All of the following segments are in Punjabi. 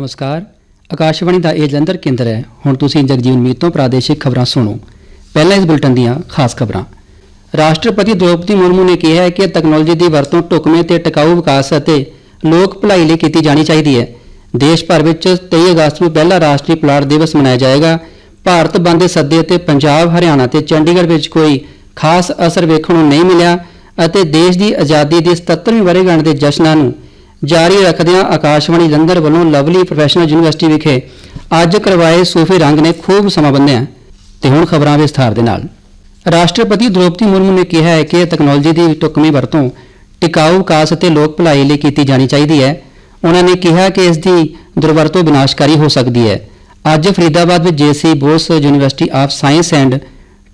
ਨਮਸਕਾਰ। ਆਕਾਸ਼ਵਾਣੀ ਦਾ ਇਹ ਜਲੰਧਰ ਕੇਂਦਰ ਹੈ। ਹੁਣ ਤੁਸੀਂ ਜਗਜੀਵਨ ਮੀਤ ਤੋਂ ਪ੍ਰਾਦੇਸ਼ਿਕ ਖਬਰਾਂ ਸੁਣੋ। ਪਹਿਲਾਂ ਇਸ ਬੁਲੇਟਿਨ ਦੀਆਂ ਖਾਸ ਖਬਰਾਂ। ਰਾਸ਼ਟਰਪਤੀ ਦ੍ਰੋਪਦੀ ਮੁਰਮੂ ਨੇ ਕਿਹਾ ਹੈ ਕਿ ਤਕਨਾਲੋਜੀ ਦੀ ਵਰਤੋਂ ਢੁਕਵੇਂ ਤੇ ਟਿਕਾਊ ਵਿਕਾਸ ਅਤੇ ਲੋਕ ਭਲਾਈ ਲਈ ਕੀਤੀ ਜਾਣੀ ਚਾਹੀਦੀ ਹੈ। ਦੇਸ਼ ਭਰ ਵਿੱਚ 23 ਅਗਸਤ ਨੂੰ ਪਹਿਲਾ ਰਾਸ਼ਟਰੀ ਪੁਲਾੜ ਦਿਵਸ ਮਨਾਇਆ ਜਾਏਗਾ। ਭਾਰਤ ਬੰਦ ਦੇ ਸੱਦੇ ਅਤੇ ਪੰਜਾਬ, ਹਰਿਆਣਾ ਤੇ ਚੰਡੀਗੜ੍ਹ ਵਿੱਚ ਕੋਈ ਖਾਸ ਅਸਰ ਵੇਖਣ ਨੂੰ ਨਹੀਂ ਮਿਲਿਆ ਅਤੇ ਦੇਸ਼ ਦੀ ਆਜ਼ਾਦੀ ਦੇ 77ਵੀਂ ਵਰ੍ਹੇਗੰਢ ਦੇ ਜਸ਼ਨਾਂ ਨੂੰ ਜਾਰੀ ਰੱਖਦਿਆਂ ਆਕਾਸ਼ਵਾਣੀ ਜਲੰਧਰ ਵੱਲੋਂ ਲਵਲੀ ਪ੍ਰੋਫੈਸ਼ਨਲ ਯੂਨੀਵਰਸਿਟੀ ਵਿਖੇ ਅੱਜ ਕਰਵਾਏ ਸੂਫੀ ਰੰਗ ਨੇ ਖੂਬ ਸਮਾਂ ਬੰਨਿਆ ਤੇ ਹੁਣ ਖਬਰਾਂ ਵਿਸਥਾਰ ਦੇ ਨਾਲ। ਰਾਸ਼ਟਰਪਤੀ ਦ੍ਰੋਪਦੀ ਮੁਰਮੂ ਨੇ ਕਿਹਾ ਹੈ ਕਿ ਤਕਨਾਲੋਜੀ ਦੀ ਢੁਕਵੀਂ ਵਰਤੋਂ ਟਿਕਾਊ ਵਿਕਾਸ ਅਤੇ ਲੋਕ ਭਲਾਈ ਲਈ ਕੀਤੀ ਜਾਣੀ ਚਾਹੀਦੀ ਹੈ। ਉਹਨਾਂ ਨੇ ਕਿਹਾ ਕਿ ਇਸ ਦੀ ਦੁਰਵਰਤੋਂ ਵਿਨਾਸ਼ਕਾਰੀ ਹੋ ਸਕਦੀ ਹੈ। ਅੱਜ ਫਰੀਦਾਬਾਦ ਵਿੱਚ J C Bose university of science and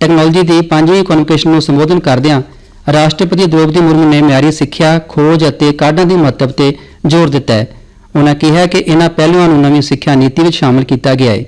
technology ਦੀ ਪੰਜਵੀਂ ਕਨਵੋਕੇਸ਼ਨ ਨੂੰ ਸੰਬੋਧਨ ਕਰਦਿਆਂ ਰਾਸ਼ਟਰਪਤੀ ਦ੍ਰੋਪਦੀ ਮੁਰਮੂ ਨੇ ਮਿਆਰੀ ਸਿੱਖਿਆ ਖੋਜ ਅਤੇ ਕਾਢਾਂ ਦੇ ਮਹੱਤਵ ਤੇ ਜ਼ੋਰ ਦਿੱਤਾ ਹੈ ਉਹਨਾਂ ਕਿਹਾ ਕਿ ਇਹਨਾਂ ਪਹਿਲੂਆਂ ਨੂੰ ਨਵੀਂ ਸਿੱਖਿਆ ਨੀਤੀ ਵਿੱਚ ਸ਼ਾਮਲ ਕੀਤਾ ਗਿਆ ਹੈ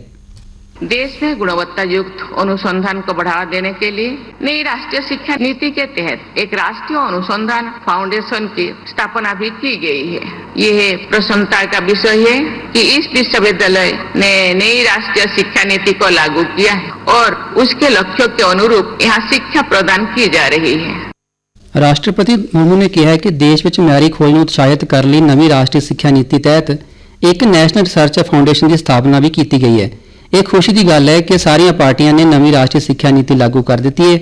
देश में गुणवत्ता युक्त अनुसंधान को बढ़ावा देने के लिए नई राष्ट्रीय शिक्षा नीति के तहत एक राष्ट्रीय अनुसंधान फाउंडेशन की स्थापना भी की गई है यह प्रसन्नता का विषय है कि इस विश्वविद्यालय ने नई राष्ट्रीय शिक्षा नीति को लागू किया है और उसके लक्ष्यों के अनुरूप यहाँ शिक्षा प्रदान की जा रही है ਰਾਸ਼ਟਰਪਤੀ ਮੁਰਮੂ ਨੇ ਕਿਹਾ ਹੈ ਕਿ ਦੇਸ਼ ਵਿੱਚ ਮਿਆਰੀ ਖੋਜ ਨੂੰ ਉਤਸ਼ਾਹਿਤ ਕਰਨ ਲਈ ਨਵੀਂ ਰਾਸ਼ਟਰੀ ਸਿੱਖਿਆ ਨੀਤੀ ਤਹਿਤ ਇੱਕ ਨੈਸ਼ਨਲ ਰਿਸਰਚ ਫਾਊਂਡੇਸ਼ਨ ਦੀ ਸਥਾਪਨਾ ਵੀ ਕੀਤੀ ਗਈ ਹੈ। ਇਹ ਖੁਸ਼ੀ ਦੀ ਗੱਲ ਹੈ ਕਿ ਸਾਰੀਆਂ ਪਾਰਟੀਆਂ ਨੇ ਨਵੀਂ ਰਾਸ਼ਟਰੀ ਸਿੱਖਿਆ ਨੀਤੀ ਲਾਗੂ ਕਰ ਦਿੱਤੀ ਹੈ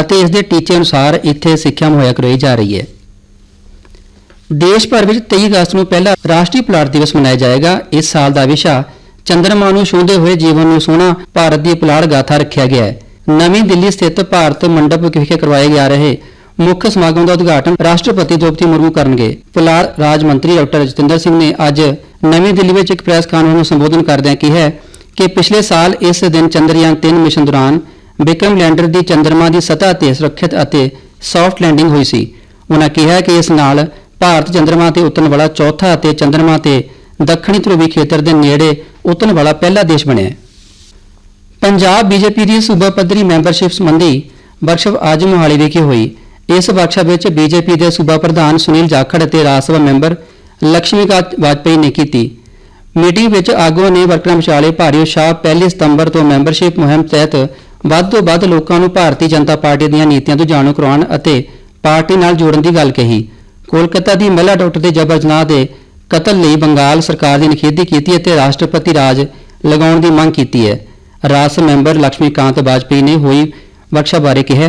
ਅਤੇ ਇਸ ਦੇ ਟੀਚੇ ਅਨੁਸਾਰ ਇੱਥੇ ਸਿੱਖਿਆ ਮੁਹੱਈਆ ਕਰਵਾਈ ਜਾ ਰਹੀ ਹੈ। ਦੇਸ਼ ਭਰ ਵਿੱਚ 23 ਅਗਸਤ ਨੂੰ ਪਹਿਲਾ ਰਾਸ਼ਟਰੀ ਪੁਲਾੜ ਦਿਵਸ ਮਨਾਇਆ ਜਾਏਗਾ। ਇਸ ਸਾਲ ਦਾ ਵਿਸ਼ਾ ਚੰਦਰਮਾ ਨੂੰ ਛੂੰਹਦੇ ਹੋਏ ਜੀਵਨ ਨੂੰ ਸੋਹਣਾ ਭਾਰਤ ਦੀ ਪੁਲਾੜ ਗਾਥਾ ਰੱਖਿਆ ਗਿਆ ਹੈ। ਨਵੀਂ ਦਿੱਲੀ ਸਥਿਤ ਭਾਰਤ ਮੰਡਪ ਵਿਖੇ ਕਰਵਾਏ ਜਾ ਰਹੇ ਮੁੱਖ ਸਮਾਗਮ ਦਾ ਉਦਘਾਟਨ ਰਾਸ਼ਟਰਪਤੀ ਦ੍ਰੋਪਦੀ ਮੁਰਮੂ ਕਰਨਗੇ। ਪੁਲਾੜ ਰਾਜ ਮੰਤਰੀ ਡਾਕਟਰ ਜਤਿੰਦਰ ਸਿੰਘ ਨੇ ਅੱਜ ਨਵੀਂ ਦਿੱਲੀ ਵਿੱਚ ਇੱਕ ਪ੍ਰੈਸ ਕਾਨਫਰੰਸ ਨੂੰ ਸੰਬੋਧਨ ਕਰਦਿਆਂ ਕਿਹਾ ਕਿ ਪਿਛਲੇ ਸਾਲ ਇਸ ਦਿਨ ਚੰਦਰਯਾਨ 3 ਮਿਸ਼ਨ ਦੌਰਾਨ ਵਿਕਰਮ ਲੈਂਡਰ ਦੀ ਚੰਦਰਮਾ ਦੀ ਸਤਹ ਤੇ ਸੁਰੱਖਿਅਤ ਅਤੇ ਸੌਫਟ ਲੈਂਡਿੰਗ ਹੋਈ ਸੀ। ਉਹਨਾਂ ਕਿਹਾ ਕਿ ਇਸ ਨਾਲ ਭਾਰਤ ਚੰਦਰਮਾ ਤੇ ਉਤਰਨ ਵਾਲਾ ਚੌਥਾ ਅਤੇ ਚੰਦਰਮਾ ਤੇ ਦੱਖਣੀ ਧਰੁਵੀ ਖੇਤਰ ਦੇ ਨੇੜੇ ਉਤਰਨ ਵਾਲਾ ਪਹਿਲਾ ਦੇਸ਼ ਬਣਿਆ। ਹੈ ਪੰਜਾਬ ਬੀਜੇਪੀ ਦੀ ਸੂਬਾ ਪੱਧਰੀ ਮੈਂਬਰਸ਼ਿਪ ਸੰਬੰਧੀ ਵਰਕਸ਼ਾਪ ਅੱਜ ਮੋਹਾਲੀ ਵਿਖੇ ਹੋਈ ਇਸ ਵਰਕਸ਼ਾਪ ਵਿੱਚ ਬੀਜੇਪੀ ਦੇ ਸੂਬਾ ਪ੍ਰਧਾਨ ਸੁਨੀਲ ਜਾਖੜ ਅਤੇ ਰਾਜ ਸਭਾ ਮੈਂਬਰ ਲక్ష్ਮੀਕਾਂਤ ਵਾਜਪੇਈ ਨੇ ਕੀਤੀ। ਮੀਟਿੰਗ ਵਿੱਚ ਆਗੂਆਂ ਨੇ ਵਰਕਰਾਂ ਵਿਚਾਲੇ ਭਾਰੀ ਉਤਸ਼ਾਹ 1 ਸਤੰਬਰ ਤੋਂ ਮੈਂਬਰਸ਼ਿਪ ਮੁਹਿੰਮ ਤਹਿਤ ਵੱਧ ਤੋਂ ਵੱਧ ਲੋਕਾਂ ਨੂੰ ਭਾਰਤੀ ਜਨਤਾ ਪਾਰਟੀ ਦੀਆਂ ਨੀਤੀਆਂ ਤੋਂ ਜਾਣੂ ਕਰਵਾਉਣ ਅਤੇ ਪਾਰਟੀ ਨਾਲ ਜੋੜਨ ਦੀ ਗੱਲ ਕਹੀ। ਕੋਲਕਾਤਾ ਦੀ ਮਹਿਲਾ ਡਾਕਟਰ ਦੇ ਜਬਰ ਜਨਾਹ ਦੇ ਕਤਲ ਲਈ ਬੰਗਾਲ ਸਰਕਾਰ ਦੀ ਨਿਖੇਧੀ ਕੀਤੀ ਅਤੇ ਰਾਸ਼ਟਰਪਤੀ ਰਾਜ ਲਗਾਉਣ ਦੀ ਮੰਗ ਕੀਤੀ ਹੈ। ਰਾਜ ਮੈਂਬਰ ਲక్ష్ਮੀਕਾਂਤ ਵਾਜਪੇਈ ਨੇ ਹੋਈ ਵਰਕਸ਼ਾਪ ਬਾਰੇ ਕਿਹਾ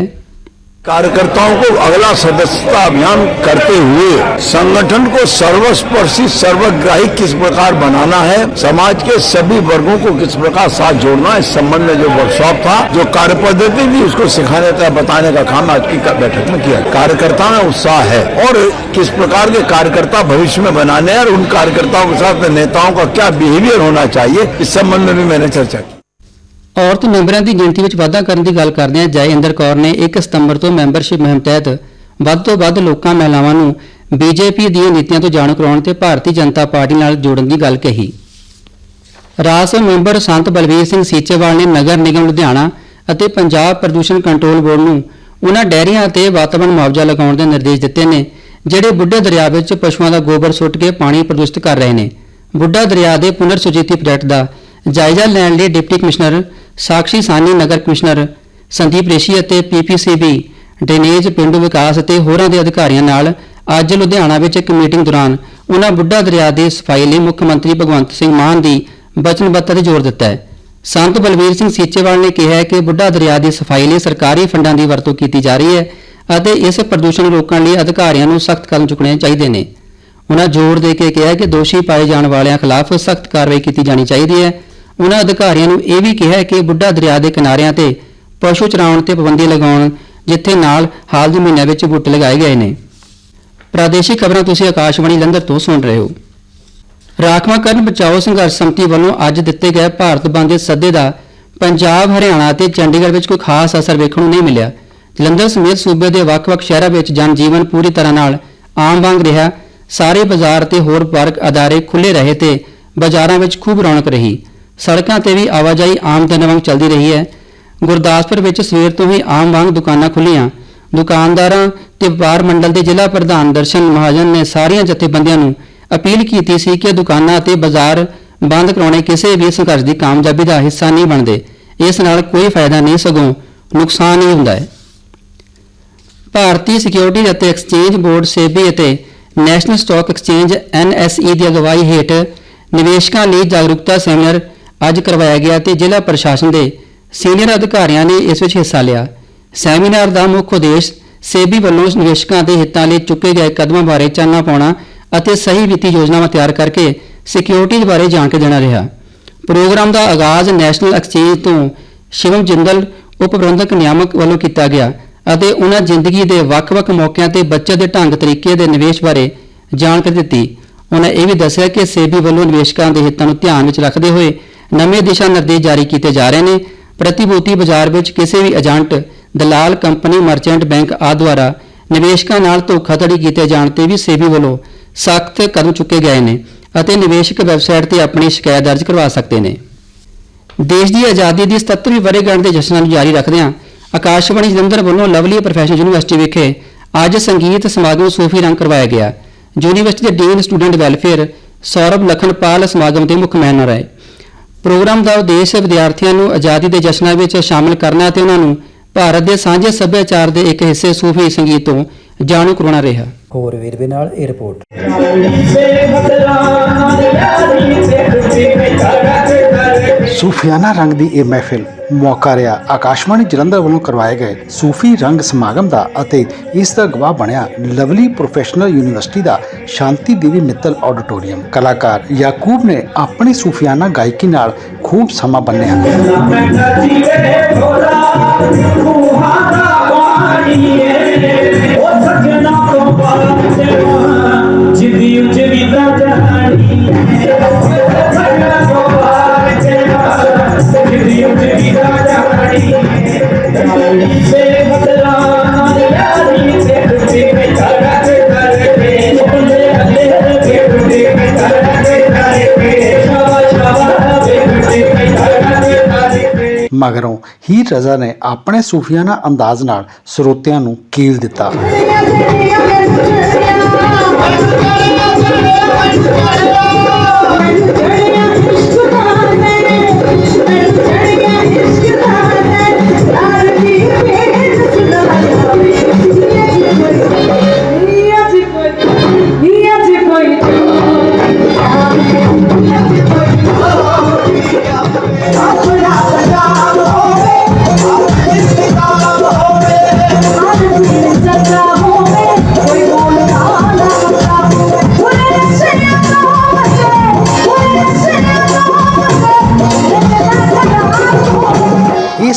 कार्यकर्ताओं को अगला सदस्यता अभियान करते हुए संगठन को सर्वस्पर्शी, सर्वग्राही किस प्रकार बनाना है, समाज के सभी वर्गों को किस प्रकार साथ जोड़ना इस संबंध में जो वर्कशॉप था, जो कार्य पद्धति थी, उसको सिखाने का बताने का काम आज की बैठक में किया। कार्यकर्ता में उत्साह है और किस प्रकार के कार्यकर्ता भविष्य में बनाने और उन कार्यकर्ताओं के साथ नेताओं का क्या बिहेवियर होना चाहिए, इस संबंध में भी मैंने चर्चा की। ਔਰਤ ਮੈਂਬਰਾਂ ਦੀ ਗਿਣਤੀ ਵਿੱਚ ਵਾਧਾ ਕਰਨ ਦੀ ਗੱਲ ਕਰਦਿਆਂ ਜੈ ਇੰਦਰ ਕੌਰ ਨੇ 1 ਸਤੰਬਰ ਤੋਂ ਮੈਂਬਰਸ਼ਿਪ ਮੁਹਿੰਮ ਤਹਿਤ ਵੱਧ ਤੋਂ ਵੱਧ ਲੋਕਾਂ ਮਹਿਲਾਵਾਂ ਨੂੰ ਬੀਜੇਪੀ ਦੀਆਂ ਨੀਤੀਆਂ ਤੋਂ ਜਾਣੂ ਕਰਾਉਣ ਤੇ ਭਾਰਤੀ ਜਨਤਾ ਪਾਰਟੀ ਨਾਲ ਜੋੜਨ ਦੀ ਗੱਲ ਕਹੀ। ਰਾਜ ਸਭਾ ਮੈਂਬਰ ਸੰਤ ਬਲਵੀਰ ਸਿੰਘ ਸੀਚੇਵਾਲ ਨੇ ਨਗਰ ਨਿਗਮ ਲੁਧਿਆਣਾ ਅਤੇ ਪੰਜਾਬ ਪ੍ਰਦੂਸ਼ਣ ਕੰਟਰੋਲ ਬੋਰਡ ਨੂੰ ਉਹਨਾਂ ਡੈਰੀਆਂ ਅਤੇ ਵਾਤਾਵਰਣ ਮੁਆਵਜ਼ਾ ਲਗਾਉਣ ਦੇ ਨਿਰਦੇਸ਼ ਦਿੱਤੇ ਨੇ, ਜਿਹੜੇ ਬੁੱਢੇ ਦਰਿਆ ਵਿੱਚ ਪਸ਼ੂਆਂ ਦਾ ਗੋਬਰ ਸੁੱਟ ਕੇ ਪਾਣੀ ਪ੍ਰਦੂਸ਼ਿਤ ਕਰ ਰਹੇ ਨੇ। ਬੁੱਢਾ ਦਰਿਆ ਦੇ ਪੁਨਰ ਸੁਜੀਤੀ ਪ੍ਰੋਜੈਕਟ ਦਾ ਜਾਇਜ਼ਾ ਲੈਣ ਲਈ ਡਿਪਟੀ ਕਮਿਸ਼ਨਰ ਸਾਕਸ਼ੀ ਸਾਨੀ ਨਗਰ ਕਮਿਸ਼ਨਰ ਸੰਦੀਪ ਰੇਸ਼ੀ ਅਤੇ ਪੀਪੀਸੀਬੀ ਡਰੇਨੇਜ ਪਿੰਡੂ ਵਿਕਾਸ ਅਤੇ ਹੋਰਾਂ ਦੇ ਅਧਿਕਾਰੀਆਂ ਨਾਲ ਅੱਜ ਲੁਧਿਆਣਾ ਵਿੱਚ ਇੱਕ ਮੀਟਿੰਗ ਦੌਰਾਨ ਉਹਨਾਂ ਬੁੱਢਾ ਦਰਿਆ ਦੀ ਸਫ਼ਾਈ ਲਈ ਮੁੱਖ ਮੰਤਰੀ ਭਗਵੰਤ ਸਿੰਘ ਮਾਨ ਦੀ ਵਚਨਬੱਧਤਾ ਤੇ ਜ਼ੋਰ ਦਿੱਤਾ ਹੈ। ਸੰਤ ਬਲਵੀਰ ਸਿੰਘ ਸੀਚੇਵਾਲ ਨੇ ਕਿਹਾ ਕਿ ਬੁੱਢਾ ਦਰਿਆ ਦੀ ਸਫ਼ਾਈ ਲਈ ਸਰਕਾਰੀ ਫੰਡਾਂ ਦੀ ਵਰਤੋਂ ਕੀਤੀ ਜਾ ਰਹੀ ਹੈ ਅਤੇ ਇਸ ਪ੍ਰਦੂਸ਼ਣ ਨੂੰ ਰੋਕਣ ਲਈ ਅਧਿਕਾਰੀਆਂ ਨੂੰ ਸਖਤ ਕਦਮ ਚੁੱਕਣੇ ਚਾਹੀਦੇ ਨੇ। ਉਹਨਾਂ ਜ਼ੋਰ ਦੇ ਕੇ ਕਿਹਾ ਕਿ ਦੋਸ਼ੀ ਪਾਏ ਜਾਣ ਵਾਲਿਆਂ ਖਿਲਾਫ ਸਖਤ ਕਾਰਵਾਈ ਕੀਤੀ ਜਾਣੀ ਚਾਹੀਦੀ ਹੈ। ਉਨ੍ਹਾਂ ਅਧਿਕਾਰੀਆਂ ਨੂੰ ਇਹ ਵੀ ਕਿਹਾ ਕਿ ਬੁੱਢਾ ਦਰਿਆ ਦੇ ਕਿਨਾਰਿਆਂ ਤੇ ਪਸ਼ੂ ਚਰਾਉਣ ਤੇ ਪਾਬੰਦੀ ਲਗਾਉਣ, ਜਿੱਥੇ ਨਾਲ ਹਾਲ ਦੇ ਮਹੀਨਿਆਂ ਵਿੱਚ ਬੂਟੇ ਲਗਾਏ ਗਏ ਨੇ। ਪ੍ਰਾਦੇਸ਼ਿਕ ਖਬਰਾਂ ਤੁਸੀਂ ਆਕਾਸ਼ਵਾਣੀ ਲੰਦਰ ਤੋਂ ਸੁਣ ਰਹੇ ਹੋ। ਰਾਖਵਾਂਕਰਨ ਬਚਾਓ ਸੰਘਰਸ਼ ਸਮਿਤੀ ਵੱਲੋਂ ਅੱਜ ਦਿੱਤੇ ਗਏ ਭਾਰਤ ਬੰਦ ਦੇ ਸੱਦੇ ਦਾ ਪੰਜਾਬ, ਹਰਿਆਣਾ ਅਤੇ ਚੰਡੀਗੜ੍ਹ ਵਿੱਚ ਕੋਈ ਖਾਸ ਅਸਰ ਵੇਖਣ ਨੂੰ ਨਹੀਂ ਮਿਲਿਆ। ਜਲੰਧਰ ਸਮੇਤ ਸੂਬੇ ਦੇ ਵੱਖ-ਵੱਖ ਸ਼ਹਿਰਾਂ ਵਿੱਚ ਜਨਜੀਵਨ ਪੂਰੀ ਤਰ੍ਹਾਂ ਨਾਲ ਆਮ ਵਾਂਗ ਰਿਹਾ। ਸਾਰੇ ਬਾਜ਼ਾਰ ਤੇ ਹੋਰ ਪਾਰਕ ਅਦਾਰੇ ਖੁੱਲੇ ਰਹੇ ਤੇ ਬਾਜ਼ਾਰਾਂ ਵਿੱਚ ਖੂਬ ਰੌਣਕ ਰਹੀ। ਸੜਕਾਂ ਤੇ ਵੀ ਆਵਾਜਾਈ ਆਮ ਦਿਨ ਵਾਂਗ ਚੱਲਦੀ ਰਹੀ ਹੈ। ਗੁਰਦਾਸਪੁਰ ਵਿੱਚ ਸਵੇਰ ਤੋਂ ਹੀ ਆਮ ਵਾਂਗ ਦੁਕਾਨਾਂ ਖੁੱਲੀਆਂ ਦੁਕਾਨਦਾਰਾਂ ਤੇ ਵਪਾਰ ਮੰਡਲ ਦੇ ਜ਼ਿਲ੍ਹਾ ਪ੍ਰਧਾਨ ਦਰਸ਼ਨ ਮਹਾਜਨ ਨੇ ਸਾਰੀਆਂ ਜਥੇਬੰਦੀਆਂ ਨੂੰ ਅਪੀਲ ਕੀਤੀ ਸੀ ਕਿ ਦੁਕਾਨਾਂ ਅਤੇ ਬਾਜ਼ਾਰ ਬੰਦ ਕਰਾਉਣੇ ਕਿਸੇ ਵੀ ਸੰਘਰਸ਼ ਦੀ ਕਾਮਯਾਬੀ ਦਾ ਹਿੱਸਾ ਨਹੀਂ ਬਣਦੇ। ਇਸ ਨਾਲ ਕੋਈ ਫਾਇਦਾ ਨਹੀਂ, ਸਗੋਂ ਨੁਕਸਾਨ ਹੀ ਹੁੰਦਾ ਹੈ। ਭਾਰਤੀ ਸਿਕਿਉਰਿਟੀ ਅਤੇ ਐਕਸਚੇਂਜ ਬੋਰਡ ਸੇਬੀ ਅਤੇ ਨੈਸ਼ਨਲ ਸਟਾਕ ਐਕਸਚੇਂਜ NSE ਦੀ ਅਗਵਾਈ ਹੇਠ ਨਿਵੇਸ਼ਕਾਂ ਲਈ ਜਾਗਰੂਕਤਾ ਸੈਮੀਨਾਰ ਅੱਜ ਕਰਵਾਇਆ ਗਿਆ ਤੇ ਜ਼ਿਲ੍ਹਾ ਪ੍ਰਸ਼ਾਸਨ ਦੇ ਸੀਨੀਅਰ ਅਧਿਕਾਰੀਆਂ ਨੇ ਇਸ ਵਿੱਚ ਹਿੱਸਾ ਲਿਆ। ਸੈਮੀਨਾਰ ਦਾ ਮੁੱਖ ਉਦੇਸ਼ ਸੇਬੀ ਵੱਲੋਂ ਨਿਵੇਸ਼ਕਾਂ ਦੇ ਹਿੱਤਾਂ ਲਈ ਚੁੱਕੇ ਗਏ ਕਦਮਾਂ ਬਾਰੇ ਚਾਨਣਾ ਪਾਉਣਾ ਅਤੇ ਸਹੀ ਵਿੱਤੀ ਯੋਜਨਾਵਾਂ ਤਿਆਰ ਕਰਕੇ ਸਿਕਿਉਰਿਟੀਜ਼ ਬਾਰੇ ਜਾਣਕਾਰੀ ਦੇਣਾ ਰਿਹਾ। ਪ੍ਰੋਗਰਾਮ ਦਾ ਆਗਾਜ਼ ਨੈਸ਼ਨਲ ਐਕਸਚੇਂਜ ਤੋਂ ਸ਼ਿਵਮ ਜਿੰਦਲ, ਉਪ ਪ੍ਰਬੰਧਕ ਨਿਆਮਕ ਵੱਲੋਂ ਕੀਤਾ ਗਿਆ ਅਤੇ ਉਹਨਾਂ ਜ਼ਿੰਦਗੀ ਦੇ ਵੱਖ-ਵੱਖ ਮੌਕਿਆਂ ਤੇ ਬੱਚਤ ਦੇ ਢੰਗ ਤਰੀਕੇ ਦੇ ਨਿਵੇਸ਼ ਬਾਰੇ ਜਾਣਕਾਰੀ ਦਿੱਤੀ। ਉਹਨਾਂ ਇਹ ਵੀ ਦੱਸਿਆ ਕਿ ਸੇਬੀ ਵੱਲੋਂ ਨਿਵੇਸ਼ਕਾਂ ਦੇ ਹਿੱਤਾਂ ਨੂੰ ਧਿਆਨ ਵਿੱਚ ਰੱਖਦੇ ਹੋਏ ਨਵੇਂ ਦਿਸ਼ਾ ਨਿਰਦੇਸ਼ ਜਾਰੀ ਕੀਤੇ ਜਾ ਰਹੇ ਨੇ। ਪ੍ਰਤੀਭੂਤੀ ਬਾਜ਼ਾਰ ਵਿੱਚ ਕਿਸੇ ਵੀ ਏਜੰਟ, ਦਲਾਲ ਕੰਪਨੀ, ਮਰਚੈਂਟ ਬੈਂਕ ਆਦਿ ਦੁਆਰਾ ਨਿਵੇਸ਼ਕਾਂ ਨਾਲ ਧੋਖਾਧੜੀ ਕੀਤੇ ਜਾਣ ਤੇ ਵੀ ਸੇਬੀ ਵੱਲੋਂ ਸਖਤ ਕਦਮ ਚੁੱਕੇ ਗਏ ਨੇ ਅਤੇ ਨਿਵੇਸ਼ਕ ਵੈਬਸਾਈਟ ਤੇ ਆਪਣੀ ਸ਼ਿਕਾਇਤ ਦਰਜ ਕਰਵਾ ਸਕਦੇ ਨੇ। ਦੇਸ਼ ਦੀ ਆਜ਼ਾਦੀ ਦੀ 77ਵੀਂ ਵਰ੍ਹੇਗੰਢ ਦੇ ਜਸ਼ਨਾਂ ਨੂੰ ਜਾਰੀ ਰੱਖਦਿਆਂ ਆਕਾਸ਼ਵਾਣੀ ਜਲੰਧਰ ਵੱਲੋਂ ਲਵਲੀ ਪ੍ਰੋਫੈਸ਼ਨਲ ਯੂਨੀਵਰਸਿਟੀ ਵਿਖੇ ਅੱਜ ਸੰਗੀਤ ਸਮਾਗਮ ਸੂਫੀ ਰੰਗ ਕਰਵਾਇਆ ਗਿਆ। ਯੂਨੀਵਰਸਿਟੀ ਦੇ dean student welfare Saurabh Lakhanpal ਸਮਾਗਮ ਦੇ ਮੁੱਖ ਮਹਿਮਾਨ ਰਹੇ। ਪ੍ਰੋਗਰਾਮ ਦਾ ਉਦੇਸ਼ ਵਿਦਿਆਰਥੀਆਂ ਨੂੰ ਆਜ਼ਾਦੀ ਦੇ ਜਸ਼ਨਾਂ ਵਿੱਚ ਸ਼ਾਮਲ ਕਰਨਾ ਅਤੇ ਉਹਨਾਂ ਨੂੰ ਭਾਰਤ ਦੇ ਸਾਂਝੇ ਸੱਭਿਆਚਾਰ ਦੇ ਇੱਕ ਹਿੱਸੇ ਸੂਫੀ ਸੰਗੀਤ ਤੋਂ ਜਾਣੂ ਕਰਵਾਉਣਾ ਰਿਹਾ। ਹੋਰ ਵੇਰਵੇ ਨਾਲ ਇਹ ਰਿਪੋਰਟ। ਸੂਫੀਆਨਾ ਰੰਗ ਦੀ ਇਹ ਮਹਿਫਿਲ ਮੌਕਾ ਰਿਹਾ। ਆਕਾਸ਼ਵਾਣੀ ਜਲੰਧਰ ਵੱਲੋਂ ਕਰਵਾਏ ਗਏ ਸੂਫੀ ਰੰਗ ਸਮਾਗਮ ਦਾ ਅਤੇ ਇਸ ਦਾ ਗਵਾਹ ਬਣਿਆ ਲਵਲੀ ਪ੍ਰੋਫੈਸ਼ਨਲ ਯੂਨੀਵਰਸਿਟੀ ਦਾ ਸ਼ਾਂਤੀ ਦੇਵੀ ਮਿੱਤਲ ਆਡੀਟੋਰੀਅਮ। ਕਲਾਕਾਰ ਯਾਕੂਬ ਨੇ ਆਪਣੀ ਸੂਫੀਆਨਾ ਗਾਇਕੀ ਨਾਲ ਖੂਬ ਸਮਾਂ ਬੰਨਿਆ। ਜਿੱਦੀ ਮਗਰੋਂ ਹੀਰ ਰਜ਼ਾ ਨੇ ਆਪਣੇ ਸੂਫੀਆਨਾ ਅੰਦਾਜ਼ ਨਾਲ ਸਰੋਤਿਆਂ ਨੂੰ ਕੀਲ ਦਿੱਤਾ।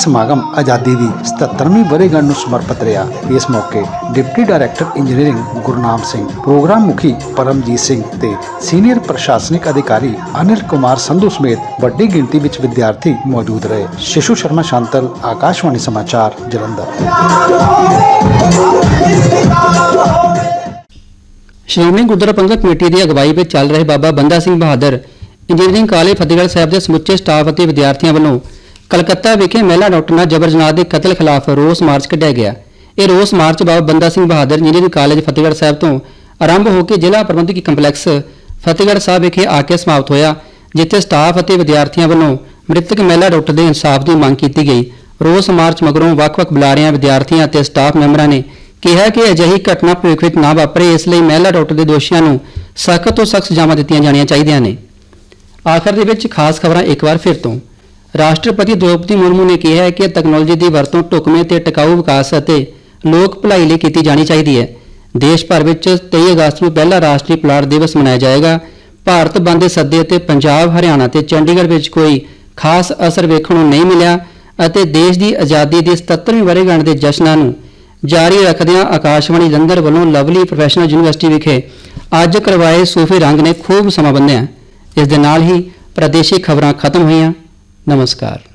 ਸਮਾਗਮ ਆਜ਼ਾਦੀ ਦੀ 77ਵੀਂ ਵਰ੍ਹੇਗੰਢ ਨੂੰ ਸਮਰਪਿਤ ਰਿਹਾ। ਇਸ ਮੌਕੇ deputy director engineering Gurnam Singh, programme ਮੁਖੀ ਪਰਮਜੀਤ ਸਿੰਘ ਤੇ ਸੀਨੀਅਰ ਪ੍ਰਸ਼ਾਸਨਿਕ ਅਧਿਕਾਰੀ ਅਨਿਲ ਕੁਮਾਰ ਸੰਧੂ ਸਮੇਤ ਵੱਡੀ ਗਿਣਤੀ ਵਿੱਚ ਵਿਦਿਆਰਥੀ ਮੌਜੂਦ ਰਹੇ। ਸ਼ਿਸ਼ੂ ਸ਼ਰਮਾ ਸ਼ਾਂਤਲ, ਆਕਾਸ਼ਵਾਣੀ ਸਮਾਚਾਰ, ਜਲੰਧਰ। ਸ਼੍ਰੋਮਣੀ ਗੁਰਦੁਆਰਾ ਪ੍ਰਬੰਧਕ ਕਮੇਟੀ ਦੀ ਅਗਵਾਈ ਵਿੱਚ ਚੱਲ ਰਹੇ ਬਾਬਾ ਬੰਦਾ ਸਿੰਘ ਬਹਾਦਰ ਇੰਜੀਨੀਅਰਿੰਗ ਕਾਲਜ ਫਤਿਹਗੜ੍ਹ ਸਾਹਿਬ ਦੇ ਸਮੁੱਚੇ ਸਟਾਫ ਅਤੇ ਵਿਦਿਆਰਥੀਆਂ ਵੱਲੋਂ ਕਲਕੱਤਾ ਵਿਖੇ ਮਹਿਲਾ ਡਾਕਟਰ ਨਾਲ ਜਬਰ ਜਨਾਹ ਦੇ ਕਤਲ ਖਿਲਾਫ ਰੋਸ ਮਾਰਚ ਕੱਢਿਆ ਗਿਆ। ਇਹ ਰੋਸ march Baba Banda Singh Bahadur Engineering College, Fatehgarh Sahib ਤੋਂ ਆਰੰਭ ਹੋ ਕੇ ਜ਼ਿਲ੍ਹਾ ਪ੍ਰਬੰਧਕੀ ਕੰਪਲੈਕਸ, ਫਤਿਹਗੜ੍ਹ ਸਾਹਿਬ ਵਿਖੇ ਆ ਕੇ ਸਮਾਪਤ ਹੋਇਆ, ਜਿੱਥੇ ਸਟਾਫ ਅਤੇ ਵਿਦਿਆਰਥੀਆਂ ਵੱਲੋਂ ਮ੍ਰਿਤਕ ਮਹਿਲਾ ਡਾਕਟਰ ਦੇ ਇਨਸਾਫ ਦੀ ਮੰਗ ਕੀਤੀ ਗਈ। ਰੋਸ ਮਾਰਚ ਮਗਰੋਂ ਵੱਖ-ਵੱਖ ਬੁਲਾਰਿਆਂ, ਵਿਦਿਆਰਥੀਆਂ ਅਤੇ ਸਟਾਫ ਮੈਂਬਰਾਂ ਨੇ ਕਿਹਾ ਕਿ ਅਜਿਹੀ ਘਟਨਾ ਭਵਿੱਖ ਵਿੱਚ ਨਾ ਵਾਪਰੇ, ਇਸ ਲਈ ਮਹਿਲਾ ਡਾਕਟਰ ਦੇ ਦੋਸ਼ੀਆਂ ਨੂੰ ਸਖਤ ਤੋਂ ਸਖਤ ਸਜ਼ਾਵਾਂ ਦਿੱਤੀਆਂ ਜਾਣੀਆਂ ਚਾਹੀਦੀਆਂ ਨੇ। ਆਖਰ ਦੇ ਵਿੱਚ ਖਾਸ ਖਬਰਾਂ ਇੱਕ ਵਾਰ ਫਿਰ ਤੋਂ। ਰਾਸ਼ਟਰਪਤੀ ਦ੍ਰੋਪਦੀ ਮੁਰਮੂ ਨੇ ਕਿਹਾ ਹੈ ਕਿ ਤਕਨਾਲੋਜੀ ਦੀ ਵਰਤੋਂ ਢੁਕਵੇਂ ਤੇ ਟਿਕਾਊ ਵਿਕਾਸ ਅਤੇ ਲੋਕ ਭਲਾਈ ਲਈ ਕੀਤੀ ਜਾਣੀ ਚਾਹੀਦੀ ਹੈ। ਦੇਸ਼ ਭਰ ਵਿੱਚ 23 ਅਗਸਤ ਨੂੰ ਪਹਿਲਾ ਰਾਸ਼ਟਰੀ ਪਲਾਟ ਦਿਵਸ ਮਨਾਇਆ ਜਾਏਗਾ। ਭਾਰਤ ਬੰਦ ਦੇ ਸੱਦੇ ਤੇ ਪੰਜਾਬ, ਹਰਿਆਣਾ ਤੇ ਚੰਡੀਗੜ੍ਹ ਵਿੱਚ ਕੋਈ ਖਾਸ ਅਸਰ ਵੇਖਣ ਨੂੰ ਨਹੀਂ ਮਿਲਿਆ ਅਤੇ ਦੇਸ਼ ਦੀ ਆਜ਼ਾਦੀ ਦੀ 77ਵੀਂ ਵਰ੍ਹੇਗੰਢ ਦੇ ਜਸ਼ਨਾਂ ਨੂੰ ਜਾਰੀ ਰੱਖਦਿਆਂ ਆਕਾਸ਼ਵਾਣੀ ਜਲੰਧਰ ਵੱਲੋਂ ਲਵਲੀ ਪ੍ਰੋਫੈਸ਼ਨਲ ਯੂਨੀਵਰਸਿਟੀ ਵਿਖੇ ਅੱਜ ਕਰਵਾਏ ਸੂਫੀ ਰੰਗ ਨੇ ਖੂਬ ਸਮਾਂ ਬੰਨਿਆ। ਇਸ ਦੇ ਨਾਲ ਹੀ ਪ੍ਰਦੇਸ਼ੀ ਖਬਰਾਂ ਖਤਮ ਹੋਈਆਂ। ਨਮਸਕਾਰ।